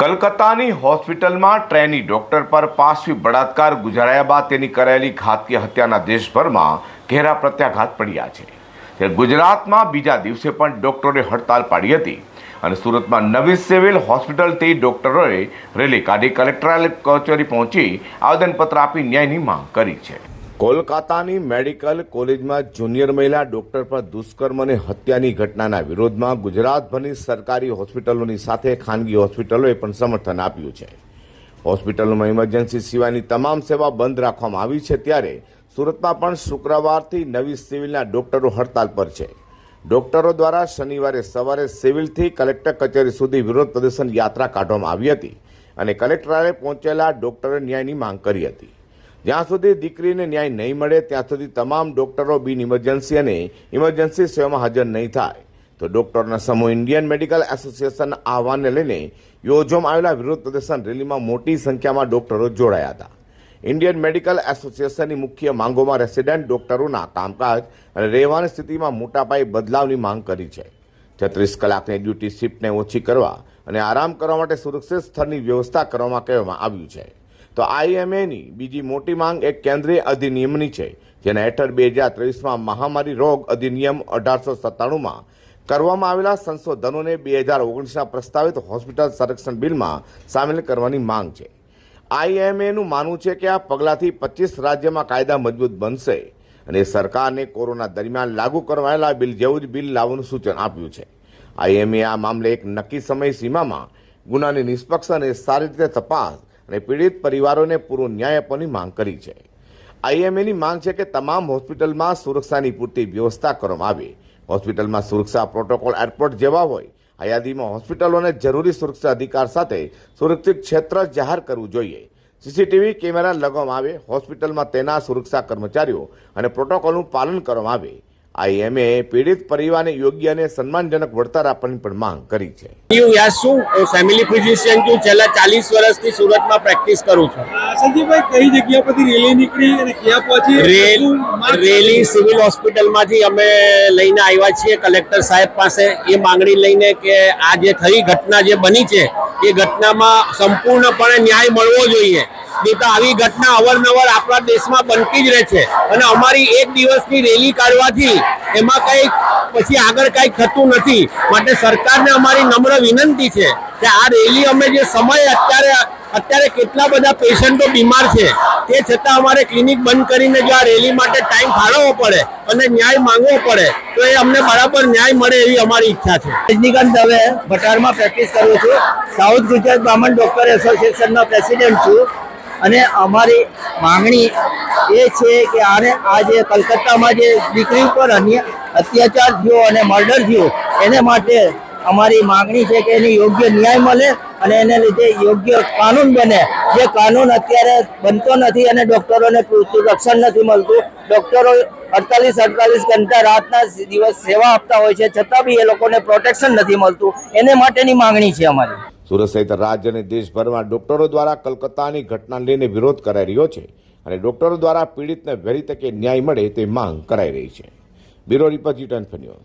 કલકત્તાની હોસ્પિટલમાં trainee doctor પર પાશવી બળાત્કાર ગુજારાયા બાદ તેની કરાયેલી ઘાતકી હત્યાના દેશભરમાં ઘેરા પ્રત્યાઘાત પડ્યા છે. ત્યારે ગુજરાતમાં બીજા દિવસે પણ ડોક્ટરોએ હડતાલ પાડી હતી અને સુરતમાં નવી સિવિલ હોસ્પિટલથી ડોક્ટરોએ રેલી કાઢી કલેક્ટરાલ કચેરી પહોંચી આવેદનપત્ર આપી ન્યાયની માંગ કરી છે. કોલકાતાની મેડિકલ કોલેજમાં જુનિયર મહિલા ડોક્ટર પર દુષ્કર્મ અને હત્યાની ઘટનાના વિરોધમાં ગુજરાતભરની સરકારી હોસ્પિટલોની સાથે ખાનગી હોસ્પિટલોએ પણ સમર્થન આપ્યું છે. હોસ્પિટલોમાં ઇમરજન્સી સિવાયની તમામ સેવા બંધ રાખવામાં આવી છે ત્યારે સુરતમાં પણ શુક્રવારથી નવી સિવિલના ડોક્ટરો હડતાલ પર છે. ડોક્ટરો દ્વારા શનિવારે સવારે સિવિલથી કલેક્ટર કચેરી સુધી વિરોધ પ્રદર્શન યાત્રા કાઢવામાં આવી હતી અને કલેક્ટરે પહોંચેલા ડોક્ટરે ન્યાયની માંગ કરી હતી. જ્યાં સુધી દીકરીને ન્યાય નહીં મળે, ત્યાં સુધી તમામ ડોક્ટરો બિન ઇમરજન્સી અને ઇમરજન્સી સેવામાં હાજર નહીં થાય. તો ડોક્ટરના સમૂહ ઇન્ડિયન મેડિકલ એસોસિએશનના આહવાનને લઈને યોજવામાં આવેલા વિરોધ પ્રદર્શન રેલીમાં મોટી સંખ્યામાં ડોક્ટરો જોડાયા હતા. ઇન્ડિયન મેડિકલ એસોસિએશનની મુખ્ય માંગોમાં રેસિડેન્ટ ડોક્ટરોના કામકાજ અને રહેવાની સ્થિતિમાં મોટાપાયે બદલાવની માંગ કરી છે. છત્રીસ કલાકની ડ્યુટી શિફ્ટને ઓછી કરવા અને આરામ કરવા માટે સુરક્ષિત સ્થળની વ્યવસ્થા કરવામાં કહેવામાં આવ્યું છે. તો આઈએમએની બીજી મોટી માંગ એક કેન્દ્રીય અધિનિયમની છે, જેના હેઠળ બે હજાર ત્રેવીસમાં મહામારી રોગ અધિનિયમ અઢારસો સત્તાણુંમાં કરવામાં આવેલા સંશોધનોને બે હજાર ઓગણીસના પ્રસ્તાવિત હોસ્પિટલ સંરક્ષણ બિલમાં સામેલ કરવાની માંગ છે. આઈએમએનું માનવું છે કે આ પગલાંથી પચીસ રાજ્યમાં કાયદા મજબૂત બનશે અને સરકારને કોરોના દરમિયાન લાગુ કરવાયેલા બિલ જેવું જ બિલ લાવવાનું સૂચન આપ્યું છે. આઈએમએ આ મામલે એક નક્કી સમય સીમામાં ગુનાની નિષ્પક્ષ અને સારી રીતે તપાસ અને પીડિત પરિવારોને પૂરો ન્યાય આપવાની માંગ કરી છે. આઈએમએની માંગ છે કે તમામ હોસ્પિટલમાં સુરક્ષાની પૂરતી વ્યવસ્થા કરવામાં આવે. હોસ્પિટલમાં સુરક્ષા પ્રોટોકોલ એરપોર્ટ જેવા હોય, આ યાદીમાં હોસ્પિટલોને જરૂરી સુરક્ષા અધિકાર સાથે સુરક્ષિત ક્ષેત્ર જાહેર કરવું જોઈએ. સીસીટીવી કેમેરા લગાવવામાં આવે, હોસ્પિટલમાં તેના સુરક્ષા કર્મચારીઓ અને પ્રોટોકોલનું પાલન કરવામાં આવે. આઈએમએ પીડિત પરિવારને યોગ્ય અને સન્માનજનક વળતર આપવાની પણ માંગ કરી છે. હું શું? હું ફેમિલી ફિઝિશિયન છું. છેલ્લા ચાલીસ વર્ષથી સુરતમાં પ્રેક્ટિસ કરું છું. સંજીવભાઈ કઈ જગ્યા પરથી રેલી નીકળી અને ક્યાં પહોંચી? રેલ રેલી સિવિલ હોસ્પિટલમાંથી અમે લઈને આવ્યા છીએ. કલેક્ટર સાહેબ પાસે એ માંગણી લઈને કે આ જે થઈ ઘટના જે બની છે એ ઘટનામાં સંપૂર્ણપણે ન્યાય મળવો જોઈએ. નહીં તો આવી ઘટના અવારનવાર આપણા દેશમાં બનતી જ રહે છે. અને અમારી એક દિવસની રેલી કાઢવાથી એમાં કંઈક પછી આગળ કંઈક થતું નથી. માટે સરકારને અમારી નમ્ર વિનંતી છે કે આ રેલી અમે જે સમય અત્યારે અત્યારે કેટલા બધા પેશન્ટો બીમાર છે, તે છતાં અમારે ક્લિનિક બંધ કરીને જો આ રેલી માટે ટાઈમ ફાળવવો પડે અને ન્યાય માંગવો પડે, તો એ અમને બરાબર ન્યાય મળે એવી અમારી ઈચ્છા છે. રજનીકાંત દવે ભટારમાં પ્રેક્ટિસ કરું છું. સાઉથ ગુજરાત બ્રાહ્મણ ડોક્ટર એસોસિએશનનો પ્રેસિડેન્ટ છું. અને અમારી માંગણી એ છે કે આને આ જે કલકત્તામાં જે દીકરી ઉપર અન્ય અત્યાચાર થયો અને મર્ડર થયો એને માટે અમારી માંગણી છે કે એને યોગ્ય ન્યાય મળે અને એને લીધે યોગ્ય કાનૂન બને. જે કાનૂન અત્યારે બનતો નથી અને ડોક્ટરોને પૂરતું રક્ષણ નથી મળતું. ડોક્ટરો અડતાલીસ અડતાલીસ ઘંટા રાતના દિવસ સેવા આપતા હોય છે. છતાં બી એ લોકોને પ્રોટેક્શન નથી મળતું. એને માટેની માંગણી છે અમારી. સુરત સહિત રાજ્ય અને દેશભરમાં ડોક્ટરો દ્વારા કલકત્તાની ઘટના લઈને વિરોધ કરાઈ રહ્યો છે અને ડોક્ટરો દ્વારા પીડિતને વહેલી તકે ન્યાય મળે તે માંગ કરાઈ રહી છે. Bureau report news.